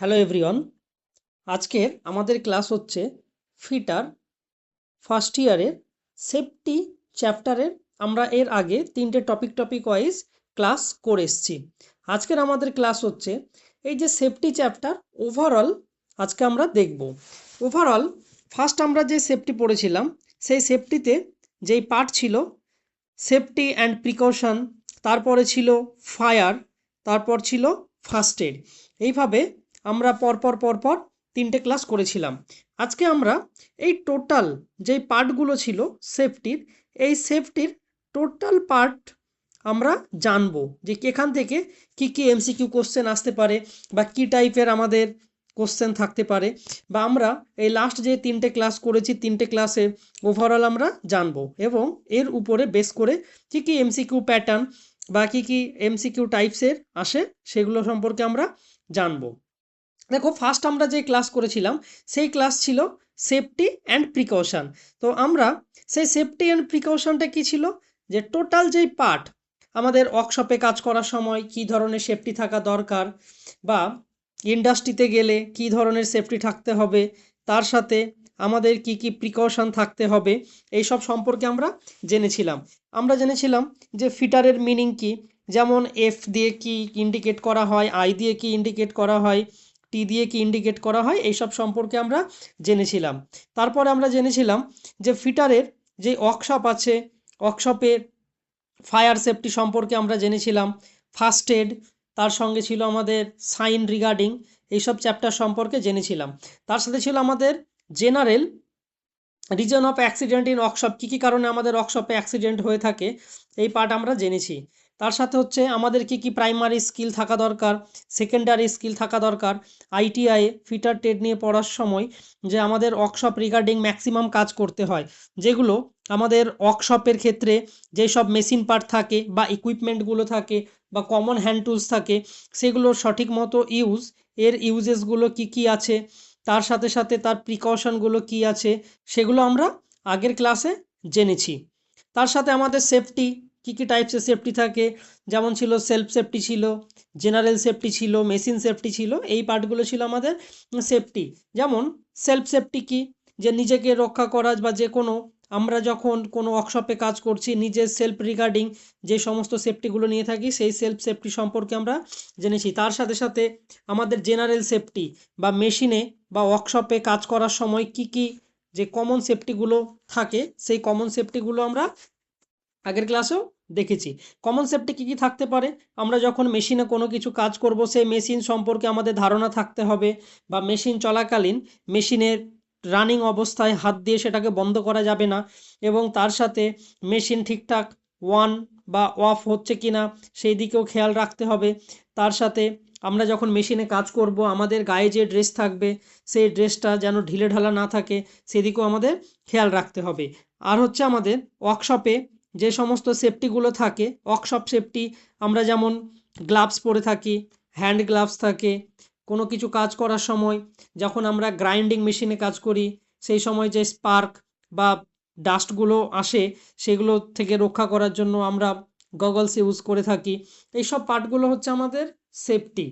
Hello everyone আজকের আমাদের class হচ্ছে ফিটার ফার্স্ট ইয়ারের সেফটি চ্যাপ্টারের আমরা এর আগে তিনটে টপিক টপিক ওয়াইজ ক্লাস করে এসেছি। আজকের আমাদের ক্লাস হচ্ছে এই যে সেফটি চ্যাপ্টার ওভারঅল আজকে আমরা দেখব। ওভারঅল ফার্স্ট আমরা যে সেফটি পড়েছিলাম, সেই সেফটিতে যেই পার্ট ছিল সেফটি অ্যান্ড প্রিকশন তারপরে ছিল ফায়ার তারপর ছিল ফার্স্ট এড এইভাবে আমরা পরপর পরপর তিনটে ক্লাস করেছিলাম। আজকে আমরা এই টোটাল যেই পার্টগুলো ছিল সেফটির এই সেফটির টোটাল পার্ট আমরা জানব যে এখান থেকে কি কি এমসিকিউ কোশ্চেন আসতে পারে বা কি টাইপের আমাদের কোশ্চেন থাকতে পারে বা আমরা এই লাস্ট যে তিনটে ক্লাস করেছি, তিনটে ক্লাসে ওভারঅল আমরা জানব এবং এর উপরে বেস করে কি কি এমসিকিউ প্যাটার্ন বা কি কি এমসিকিউ টাইপসের আসে সেগুলো সম্পর্কে আমরা জানব। দেখো ফার্স্ট আমরা যে ক্লাস করেছিলাম, সেই ক্লাস ছিল সেফটি অ্যান্ড প্রিকশন তো আমরা সেই সেফটি অ্যান্ড প্রিকশনটা কি ছিল? যে টোটাল যেই পার্ট আমাদের ওয়ার্কশপে কাজ করার সময় কি ধরনের সেফটি থাকা দরকার বা ইন্ডাস্ট্রিতে গেলে কি ধরনের সেফটি থাকতে হবে, তার সাথে আমাদের কি কি প্রিকশন থাকতে হবে এই সব সম্পর্কে আমরা জেনেছিলাম। আমরা জেনেছিলাম যে ফিটারের মিনিং কি, যেমন এফ দিয়ে কি ইন্ডিকেট করা হয় আই দিয়ে কি ইন্ডিকেট করা হয় টি দিয়ে কি ইন্ডিকেট করা হয়? এইসব সম্পর্কে আমরা জেনেছিলাম। তারপরে আমরা জেনেছিলাম যে ফিটারের যে ওয়ার্কশপ আছে, ওয়ার্কশপের ফায়ার সেফটি সম্পর্কে আমরা জেনেছিলাম। ফার্স্ট এড তার সঙ্গে ছিল আমাদের সাইন রিগার্ডিং এইসব চ্যাপ্টার সম্পর্কে জেনেছিলাম। তার সাথে ছিল আমাদের general reason of accident in workshop কী কী কারণে আমাদের ওয়ার্কশপে অ্যাক্সিডেন্ট হয়ে থাকে, এই পার্ট আমরা জেনেছি। তার সাথে হচ্ছে আমাদের কি কি প্রাইমারি স্কিল থাকা দরকার সেকেন্ডারি স্কিল থাকা দরকার আইটিআই ফিটার টেড নিয়ে পড়ার সময় যে আমাদের ওয়ার্কশপ রিগার্ডিং ম্যাক্সিমাম কাজ করতে হয়, যেগুলো আমাদের ওয়ার্কশপের ক্ষেত্রে যেসব মেশিন পার্ট থাকে বা ইকুইপমেন্টগুলো থাকে বা কমন হ্যান্ড টুলস থাকে, সেগুলোর সঠিক মতো ইউজ এর ইউজেসগুলো কি কি আছে, তার সাথে সাথে তার প্রিকশনগুলো কি আছে, সেগুলো আমরা আগের ক্লাসে জেনেছি। তার সাথে আমাদের সেফটি কী কী টাইপসের সেফটি থাকে? যেমন ছিল সেলফ সেফটি ছিল জেনারেল সেফটি ছিল মেশিন সেফটি ছিল, এই পার্টগুলো ছিল আমাদের সেফটি যেমন সেলফ সেফটি কি? যে নিজেকে রক্ষা করা বা যে কোনো, আমরা যখন কোনো ওয়ার্কশপে কাজ করছি, নিজের সেলফ রিগার্ডিং যে সমস্ত সেফটিগুলো নিয়ে থাকি, সেই সেলফ সেফটি সম্পর্কে আমরা জেনেছি। তার সাথে সাথে আমাদের জেনারেল সেফটি বা মেশিনে বা ওয়ার্কশপে কাজ করার সময় কি কি যে কমন সেফটিগুলো থাকে, সেই কমন সেফটিগুলো আমরা আগের ক্লাসেও দেখেছি। কমন সেফটি কী কী থাকতে পারে? আমরা যখন মেশিনে কোনো কিছু কাজ করব, সেই মেশিন সম্পর্কে আমাদের ধারণা থাকতে হবে বা মেশিন চলাকালীন মেশিনের রানিং অবস্থায় হাত দিয়ে সেটাকে বন্ধ করা যাবে না এবং তার সাথে মেশিন ঠিকঠাক ওয়ান বা অফ হচ্ছে কি না সেই দিকেও খেয়াল রাখতে হবে। তার সাথে আমরা যখন মেশিনে কাজ করব, আমাদের গায়ে যে ড্রেস থাকবে, সেই ড্রেসটা যেন ঢিলে ঢালা না থাকে, সেদিকেও আমাদের খেয়াল রাখতে হবে। আর হচ্ছে আমাদের ওয়ার্কশপে যে সমস্ত সেফটিগুলো থাকে ওয়ার্কশপ সেফটি আমরা যেমন গ্লাভস পরে থাকি হ্যান্ড গ্লাভস থাকে, কোনো কিছু কাজ করার সময় যখন আমরা গ্রাইন্ডিং মেশিনে কাজ করি, সেই সময় যে স্পার্ক বা ডাস্টগুলো আসে, সেগুলো থেকে রক্ষা করার জন্য আমরা গগলস ইউজ করে থাকি। এইসব পার্টগুলো হচ্ছে আমাদের সেফটি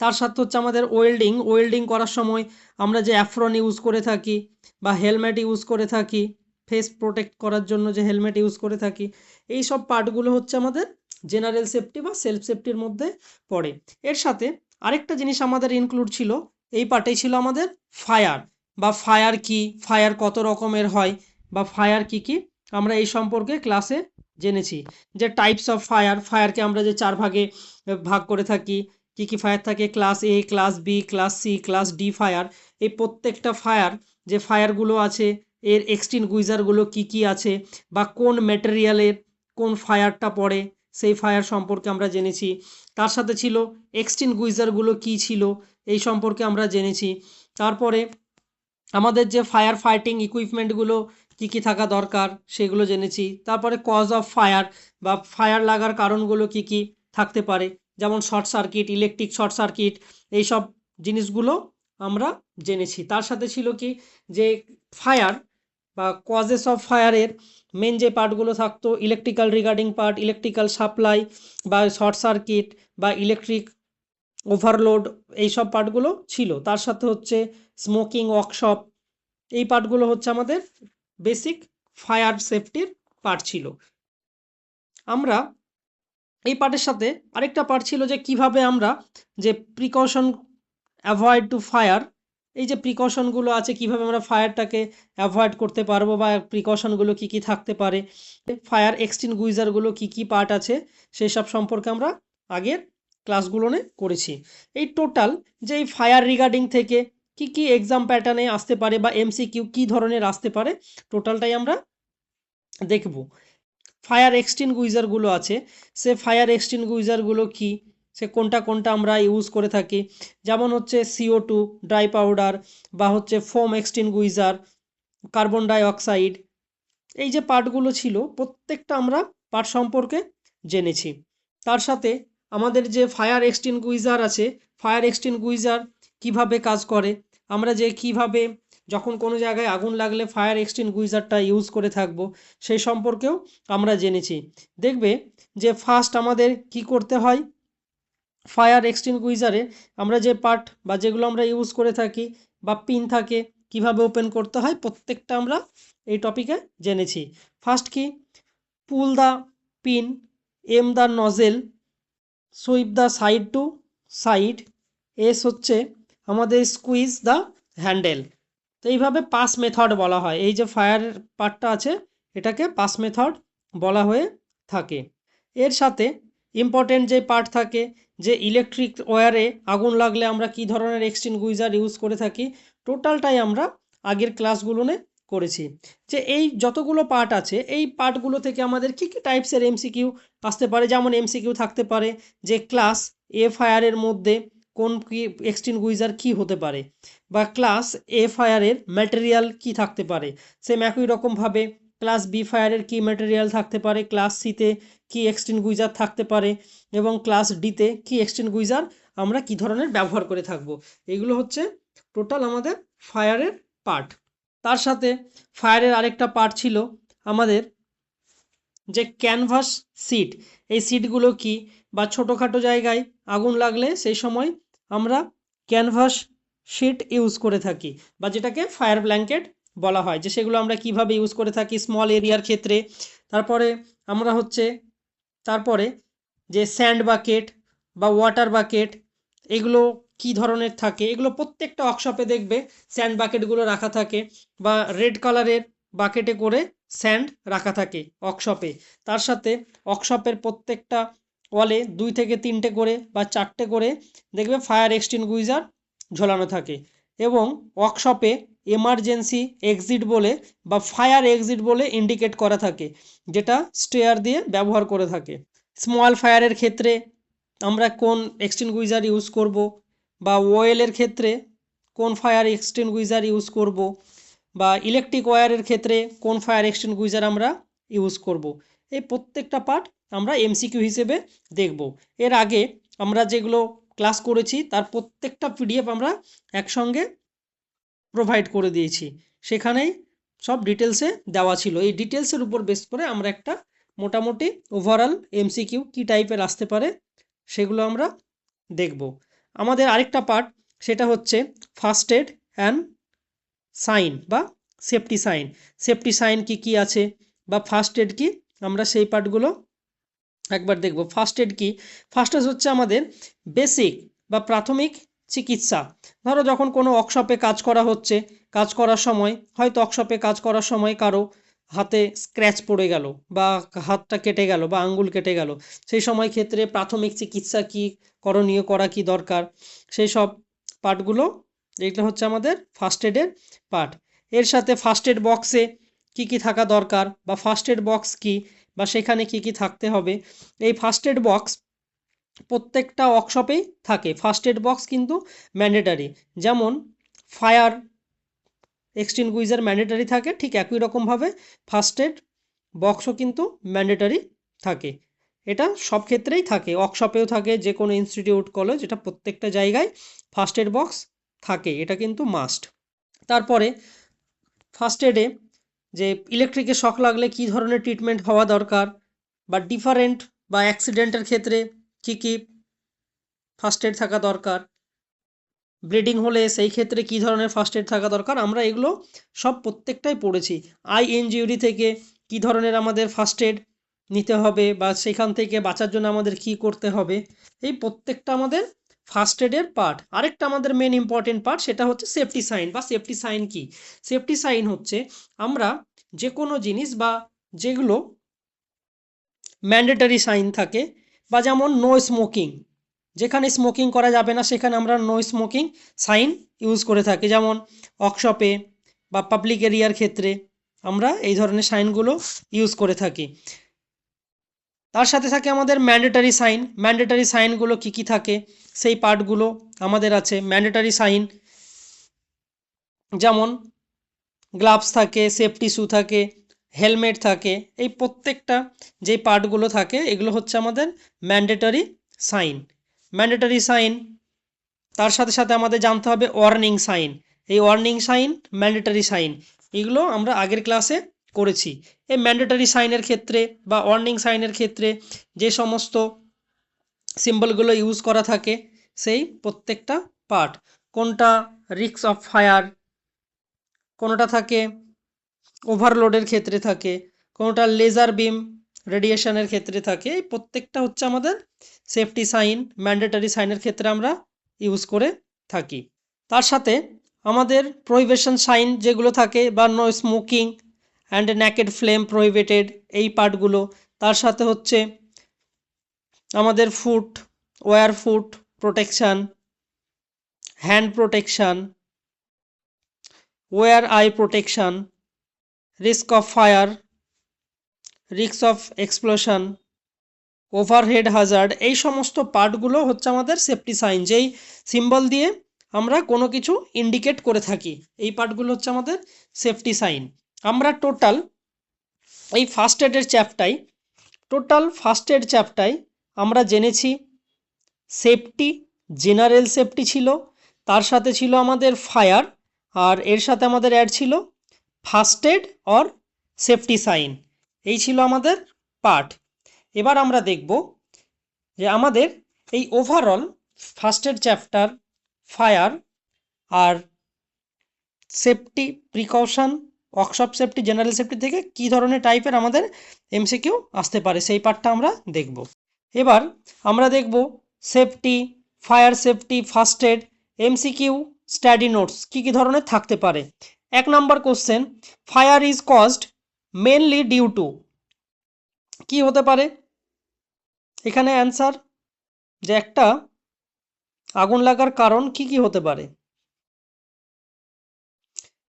তার সাথে হচ্ছে আমাদের ওয়েল্ডিং ওয়েল্ডিং করার সময় আমরা যে অ্যাফ্রন ইউজ করে থাকি বা হেলমেট ইউজ করে থাকি ফেস প্রোটেক্ট করার জন্য যে হেলমেট ইউজ করে থাকি, এই সব পার্টগুলো হচ্ছে আমাদের জেনারেল সেফটি বা সেলফ সেফটির মধ্যে পড়ে। এর সাথে আরেকটা জিনিস আমাদের ইনক্লুড ছিল, এই পার্টেই ছিল আমাদের ফায়ার বা ফায়ার কি ফায়ার কত রকমের হয়, বা ফায়ার কি কি, আমরা এই সম্পর্কে ক্লাসে জেনেছি। যে টাইপস অফ ফায়ার ফায়ারকে আমরা যে চার ভাগে ভাগ করে থাকি, কি কি ফায়ার থাকে class A class B class C class D fire এই প্রত্যেকটা ফায়ার যে ফায়ারগুলো আছে এর এক্সটিনগুইজারগুলো কি কি আছে বা কোন ম্যাটেরিয়ালের কোন ফায়ারটা পড়ে, সেই ফায়ার সম্পর্কে আমরা জেনেছি। তার সাথে ছিল এক্সটিনগুইজারগুলো কি ছিল, এই সম্পর্কে আমরা জেনেছি। তারপরে আমাদের যে ফায়ার ফাইটিং ইকুইপমেন্টগুলো কি কি থাকা দরকার, সেগুলো জেনেছি। তারপরে কজ অফ ফায়ার বা ফায়ার লাগার কারণগুলো কি কি থাকতে পারে, যেমন short circuit electric short circuit এইসব জিনিসগুলো আমরা জেনেছি। তার সাথে ছিল কি যে ফায়ার বা কজেস অফ ফায়ারের মেন যে পার্টগুলো থাকতো electrical regarding part electrical supply বা শর্ট সার্কিট বা ইলেকট্রিক ওভারলোড এইসব পার্টগুলো ছিল। তার সাথে হচ্ছে স্মোকিং ওয়ার্কশপ এই পার্টগুলো হচ্ছে আমাদের বেসিক ফায়ার সেফটির পার্ট ছিল। আমরা এই পার্টের সাথে আরেকটা পার্ট ছিল যে কীভাবে আমরা যে প্রিকশন অ্যাভয়েড টু ফায়ার এই যে প্রিকশনগুলো আছে, কীভাবে আমরা ফায়ারটাকে অ্যাভয়েড করতে পারব বা প্রিকশনগুলো কি কি থাকতে পারে? ফায়ার এক্সটিনগুইজারগুলো কি কি পার্ট আছে? সেই সব সম্পর্কে আমরা আগের ক্লাসগুলোনে করেছি। এই টোটাল যে এই ফায়ার রিগার্ডিং থেকে কি কি এক্সাম প্যাটার্নে আসতে পারে বা এমসিকিউ কি ধরনের আসতে পারে টোটালটাই আমরা দেখব। ফায়ার এক্সটিনগুইজারগুলো আছে, সে ফায়ার এক্সটিনগুইজারগুলো কি? সে কোনটা কোনটা আমরা ইউজ করে থাকি। যেমন হচ্ছে সিও টু ড্রাই পাউডার বা হচ্ছে foam extinguisher carbon dioxide এই যে পার্টগুলো ছিল, প্রত্যেকটা আমরা পার্ট সম্পর্কে জেনেছি। তার সাথে আমাদের যে ফায়ার এক্সটিনগুইজার আছে ফায়ার এক্সটিনগুইজার কীভাবে কাজ করে, আমরা যে কীভাবে যখন কোনো জায়গায় আগুন লাগলে ফায়ার এক্সটিনগুইজারটা ইউজ করে থাকব, সেই সম্পর্কেও আমরা জেনেছি। দেখবে যে ফার্স্ট আমাদের কি করতে হয় ফায়ার এক্সটিংগুইজারে আমরা যে পার্ট বা যেগুলো আমরা ইউজ করে থাকি বা পিন থাকে, কীভাবে ওপেন করতে হয়, প্রত্যেকটা আমরা এই টপিকে জেনেছি। ফার্স্ট কি? Pull the pin aim the nozzle sweep the side to side S হচ্ছে আমাদের স্কুইজ দ্য হ্যান্ডেল তো এইভাবে পাস মেথড বলা হয়। এই যে ফায়ার পার্টটা আছে, এটাকে পাস মেথড বলা হয়ে থাকে। এর সাথে ইম্পর্টেন্ট যে পার্ট থাকে যে ইলেকট্রিক ওয়ারে আগুন লাগলে আমরা কি ধরনের এক্সটিংগুইজার ইউজ করে থাকি টোটালটাই আমরা আগের ক্লাসগুলোনে করেছি। যে এই যতগুলো পার্ট আছে, এই পার্টগুলো থেকে আমাদের কী কী টাইপসের এমসিকিউ আসতে পারে? যেমন এমসিকিউ থাকতে পারে যে ক্লাস এ মধ্যে কোন কি এক্সটিংগুইজার কি হতে পারে, বা ক্লাস এ ম্যাটেরিয়াল কি থাকতে পারে। সেম একই রকমভাবে ক্লাস বি ফায়ারের কি ম্যাটেরিয়াল থাকতে পারে, ক্লাস সিতে কি এক্সটিংগুইজার থাকতে পারে এবং ক্লাস ডিতে কি এক্সটিংগুইজার আমরা কি ধরনের ব্যবহার করে থাকব? এগুলো হচ্ছে টোটাল আমাদের ফায়ারের পার্ট তার সাথে ফায়ারের আরেকটা পার্ট ছিল আমাদের যে ক্যানভাস সিট এই সিটগুলো কি? বা ছোটোখাটো জায়গায় আগুন লাগলে সেই সময় আমরা ক্যানভাস শিট ইউজ করে থাকি বা যেটাকে ফায়ার ব্ল্যাঙ্কেট বলা হয় যে সেগুলো আমরা কীভাবে ইউজ করে থাকি স্মল এরিয়ার ক্ষেত্রে। তারপরে আমরা হচ্ছে, তারপরে যে স্যান্ড বাকেট বা ওয়াটার বাকেট এগুলো কি ধরনের থাকে? এগুলো প্রত্যেকটা ওয়ার্কশপে দেখবে স্যান্ড বাকেটগুলো রাখা থাকে বা রেড কালারের বাকেটে করে স্যান্ড রাখা থাকে ওয়ার্কশপে তার সাথে ওয়ার্কশপের প্রত্যেকটা ওয়ালে দুই থেকে তিনটে করে বা চারটে করে দেখবে ফায়ার এক্সটিংগুইজার ঝোলানো থাকে। এবং ওয়ার্কশপে এমার্জেন্সি এক্সিট বলে বা ফায়ার এক্সিট বলে ইন্ডিকেট করা থাকে, যেটা স্টেয়ার দিয়ে ব্যবহার করে থাকে। স্মল ফায়ারের ক্ষেত্রে আমরা কোন এক্সটিংগুইজার ইউজ করব বা ওয়েলের ক্ষেত্রে কোন ফায়ার এক্সটিংগুইজার ইউজ করব বা ইলেকট্রিক ওয়্যারের ক্ষেত্রে কোন ফায়ার এক্সটিংগুইজার আমরা ইউজ করব। এই প্রত্যেকটা পার্ট আমরা এমসিকিউ হিসেবে দেখব। এর আগে আমরা যেগুলো ক্লাস করেছি, তার প্রত্যেকটা পিডিএফ আমরা একসঙ্গে প্রোভাইড করে দিয়েছি। সেখানেই সব ডিটেলসে দেওয়া ছিল। এই ডিটেলসের উপর বেস করে আমরা একটা মোটামুটি ওভারঅল এমসিকিউ কী টাইপের আসতে পারে সেগুলো আমরা দেখব। আমাদের আরেকটা পার্ট সেটা হচ্ছে ফার্স্ট এড অ্যান্ড সাইন বা সেফটি সাইন সেফটি সাইন কি কি আছে বা ফার্স্ট এড কি, আমরা সেই পার্টগুলো একবার দেখব। ফার্স্ট এড কি? ফার্স্ট এড হচ্ছে আমাদের বেসিক বা প্রাথমিক চিকিৎসা। ধরো যখন কোনো ওয়ার্কশপে কাজ করা হচ্ছে, কাজ করার সময়, হয়তো ওয়ার্কশপে কাজ করার সময় কারও হাতে স্ক্র্যাচ পড়ে গেল বা হাতটা কেটে গেল বা আঙ্গুল কেটে গেল, সেই সময় ক্ষেত্রে প্রাথমিক চিকিৎসা কি, করণীয় করা কি দরকার? সেই সব পার্টগুলো এগুলো হচ্ছে আমাদের ফার্স্ট এডের পার্ট। এর সাথে ফার্স্ট এড বক্সে কি কি থাকা দরকার বা ফার্স্ট এড বক্স কি বা সেখানে কি কি থাকতে হবে? এই ফার্স্ট এড বক্স প্রত্যেকটা ওয়ার্কশপেই থাকে। ফার্স্ট এড বক্স কিন্তু ম্যান্ডেটারি যেমন ফায়ার এক্সটিংগুইজার ম্যান্ডেটারি থাকে, ঠিক একই রকমভাবে ফার্স্ট এড বক্সও কিন্তু ম্যান্ডেটারি থাকে। এটা সব ক্ষেত্রেই থাকে। ওয়ার্কশপেও থাকে যে কোনো ইনস্টিটিউট কলেজ এটা প্রত্যেকটা জায়গায় ফার্স্ট এড বক্স থাকে। এটা কিন্তু মাস্ট তারপরে ফার্স্ট এডে যে ইলেকট্রিকের শখ লাগলে কী ধরনের ট্রিটমেন্ট হওয়া দরকার বা ডিফারেন্ট বা অ্যাক্সিডেন্টের ক্ষেত্রে কী কী ফার্স্ট এড থাকা দরকার ব্লিডিং হলে সেই ক্ষেত্রে কী ধরনের ফার্স্ট এড থাকা দরকার, আমরা এগুলো সব প্রত্যেকটাই পড়েছি। আই ইনজিউরি থেকে কী ধরনের আমাদের ফার্স্ট এড নিতে হবে বা সেখান থেকে বাঁচার জন্য আমাদের কী করতে হবে, এই প্রত্যেকটা আমাদের ফার্স্ট এডের পার্ট আরেকটা আমাদের মেন ইম্পর্টেন্ট পার্ট সেটা হচ্ছে সেফটি সাইন বা সেফটি সাইন কি? সেফটি সাইন হচ্ছে আমরা যে কোনো জিনিস বা যেগুলো ম্যান্ডেটারি সাইন থাকে, বা যেমন নো স্মোকিং যেখানে স্মোকিং করা যাবে না, সেখানে আমরা নো স্মোকিং সাইন ইউজ করে থাকি। যেমন ওয়ার্কশপে বা পাবলিক এরিয়ার ক্ষেত্রে আমরা এই ধরনের সাইনগুলো ইউজ করে থাকি। তার সাথে থাকে আমাদের ম্যান্ডেটারি সাইন ম্যান্ডেটারি সাইনগুলো কী কী থাকে? সেই পার্টগুলো আমাদের আছে। ম্যান্ডেটারি সাইন যেমন গ্লাভস থাকে সেফটি শ্যু থাকে হেলমেট থাকে, এই প্রত্যেকটা যেই পার্টগুলো থাকে, এগুলো হচ্ছে আমাদের ম্যান্ডেটারি সাইন ম্যান্ডেটারি সাইন তার সাথে সাথে আমাদের জানতে হবে ওয়ার্নিং সাইন এই ওয়ার্নিং সাইন ম্যান্ডেটারি সাইন এগুলো আমরা আগের ক্লাসে করেছি। এই ম্যান্ডেটারি সাইনের ক্ষেত্রে বা ওয়ার্নিং সাইনের ক্ষেত্রে যে সমস্ত সিম্বলগুলো ইউজ করা থাকে, সেই প্রত্যেকটা পার্ট কোনটা রিক্স অফ ফায়ার কোনোটা থাকে ওভারলোডের ক্ষেত্রে থাকে, কোনোটা লেজার বিম রেডিয়েশনের ক্ষেত্রে থাকে, এই প্রত্যেকটা হচ্ছে আমাদের সেফটি সাইন ম্যান্ডেটারি সাইনের ক্ষেত্রে আমরা ইউজ করে থাকি। তার সাথে আমাদের প্রহিবেশন সাইন যেগুলো থাকে বা no smoking and naked flame prohibited এই পার্টগুলো তার সাথে হচ্ছে আমাদের footwear foot protection hand protection wear eye protection risk of fire risk of explosion overhead hazard এই সমস্ত পার্টগুলো হচ্ছে আমাদের সেফটি সাইন যেই সিম্বল দিয়ে আমরা কোনো কিছু ইন্ডিকেট করে থাকি। এই পার্টগুলো হচ্ছে আমাদের সেফটি সাইন আমরা টোটাল এই ফার্স্ট এডের চ্যাপটাই টোটাল ফার্স্ট এড চ্যাপটাই আমরা জেনেছি সেফটি জেনারেল সেফটি ছিল, তার সাথে ছিল আমাদের ফায়ার আর এর সাথে আমাদের অ্যাড ছিল first aid or safety sign এই ছিল আমাদের পার্ট এবার আমরা দেখব যে আমাদের এই overall first aid chapter fire আর safety precaution workshop safety general safety থেকে কী ধরনের টাইপের আমাদের এমসিকিউ আসতে পারে? সেই পার্টটা আমরা দেখব। এবার আমরা দেখব safety fire safety first aid MCQ study notes কী কী ধরনের থাকতে পারে? এক নম্বর question fire is caused mainly due to কি হতে পারে? এখানে অ্যান্সার যে একটা আগুন লাগার কারণ কি কি হতে পারে?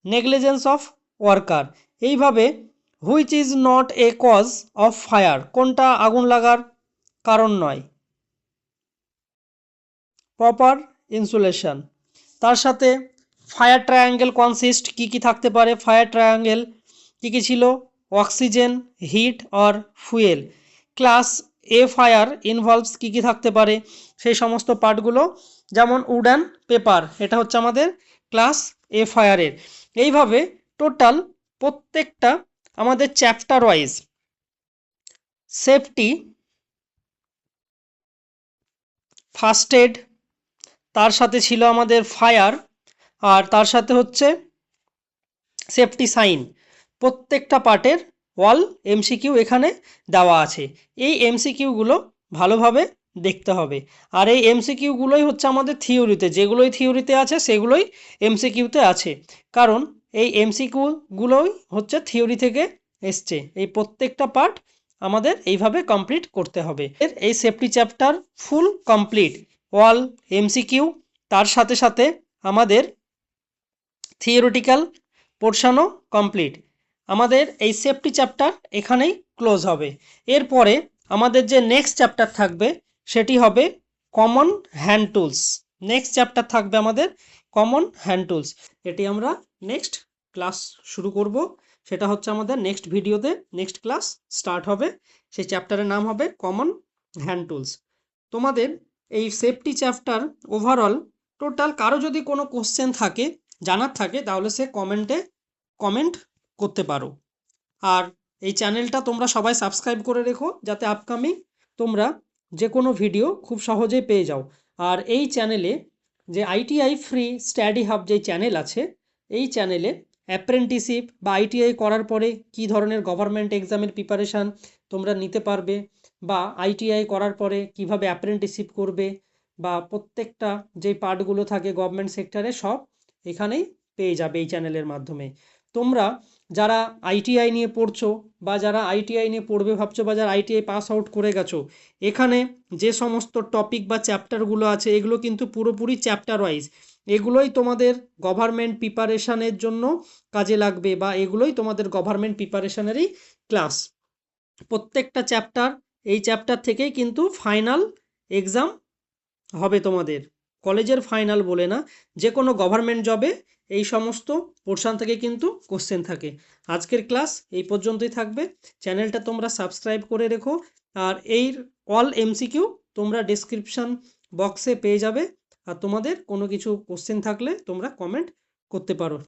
Negligence of worker. এইভাবে which is not a cause of fire কোনটা আগুন লাগার কারণ নয়। প্রপার ইনসুলেশন তার সাথে ফায়ার ট্রায়াঙ্গেল কনসিস্ট কি কি থাকতে পারে? ফায়ার ট্রায়াঙ্গেল কি কি ছিল? Oxygen heat or fuel class A fire involves কী কী থাকতে পারে? সেই সমস্ত পার্টগুলো, যেমন উড অ্যান্ড পেপার, এটা হচ্ছে আমাদের ক্লাস এ ফায়ারের এইভাবে টোটাল প্রত্যেকটা আমাদের chapter wise safety, first aid, তার সাথে ছিল আমাদের ফায়ার, আর তার সাথে হচ্ছে সেফটি সাইন। প্রত্যেকটা পার্টের অল এমসিকিউ এখানে দেওয়া আছে। এই এমসিকিউগুলো ভালোভাবে দেখতে হবে। আর এই এমসিকিউগুলোই হচ্ছে আমাদের থিওরিতে। যেগুলোই থিওরিতে আছে, সেগুলোই এমসিকিউতে আছে। কারণ এই এমসিকিউগুলোই হচ্ছে থিওরি থেকে এসছে। এই প্রত্যেকটা পার্ট আমাদের এইভাবে কমপ্লিট করতে হবে। এর এই safety chapter full complete all MCQ তার সাথে সাথে আমাদের থিওরিটিক্যাল পোর্শনও কমপ্লিট আমাদের এই সেফটি চ্যাপ্টার এখানেই ক্লোজ হবে। এরপরে আমাদের যে নেক্সট চ্যাপ্টার থাকবে, সেটি হবে common hand tools next chapter থাকবে আমাদের কমন হ্যান্ড টুলস এটি আমরা নেক্সট ক্লাস শুরু করব। সেটা হচ্ছে আমাদের নেক্সট ভিডিওতে নেক্সট ক্লাস স্টার্ট হবে। সেই চ্যাপ্টারের নাম হবে কমন হ্যান্ড টুলস তোমাদের এই সেফটি চ্যাপ্টার ওভারঅল টোটাল কারও যদি কোনো কোশ্চেন থাকে, জানার থাকে, তাহলে সে কমেন্টে কমেন্ট করতে পারো। আর এই চ্যানেলটা তোমরা সবাই সাবস্ক্রাইব করে রেখো, যাতে আপকামিং তোমরা যে কোনো ভিডিও খুব সহজেই পেয়ে যাও। আর এই চ্যানেলে যে আইটিআই ফ্রি স্টাডি হাব যে চ্যানেল আছে এই চ্যানেলে অ্যাপ্রেন্টিসিপ বা আইটিআই করার পরে কী ধরনের গভর্নমেন্ট এক্সামের প্রিপারেশান তোমরা নিতে পারবে বা আইটিআই করার পরে কীভাবে অ্যাপ্রেন্টিসিপ করবে বা প্রত্যেকটা যে পার্টগুলো থাকে গভর্নমেন্ট সেক্টরে সব এখানেই পেয়ে যাবে এই চ্যানেলের মাধ্যমে। তোমরা যারা আইটিআই নিয়ে পড়ছো বা যারা আইটিআই নিয়ে পড়বে ভাবছ বা যারা আইটিআই পাস আউট করে গেছো, এখানে যে সমস্ত টপিক বা চ্যাপ্টারগুলো আছে এগুলো কিন্তু পুরোপুরি চ্যাপ্টার ওয়াইজ এগুলোই তোমাদের গভর্নমেন্ট প্রিপারেশানের জন্য কাজে লাগবে বা এগুলোই তোমাদের গভর্নমেন্ট প্রিপারেশানেরই ক্লাস প্রত্যেকটা চ্যাপ্টার এই চ্যাপ্টার থেকেই কিন্তু ফাইনাল এক্সাম হবে তোমাদের। কলেজের ফাইনাল বলে না যে কোনো গভর্নমেন্ট জবে এই সমস্ত পোর্শান থেকে কিন্তু কোশ্চেন থাকে। আজকের ক্লাস এই পর্যন্তই থাকবে। চ্যানেলটা তোমরা সাবস্ক্রাইব করে রেখো। আর এই অল এমসিকিউ তোমরা ডেসক্রিপশান বক্সে পেয়ে যাবে। আর তোমাদের কোনো কিছু কোশ্চেন থাকলে তোমরা কমেন্ট করতে পারো।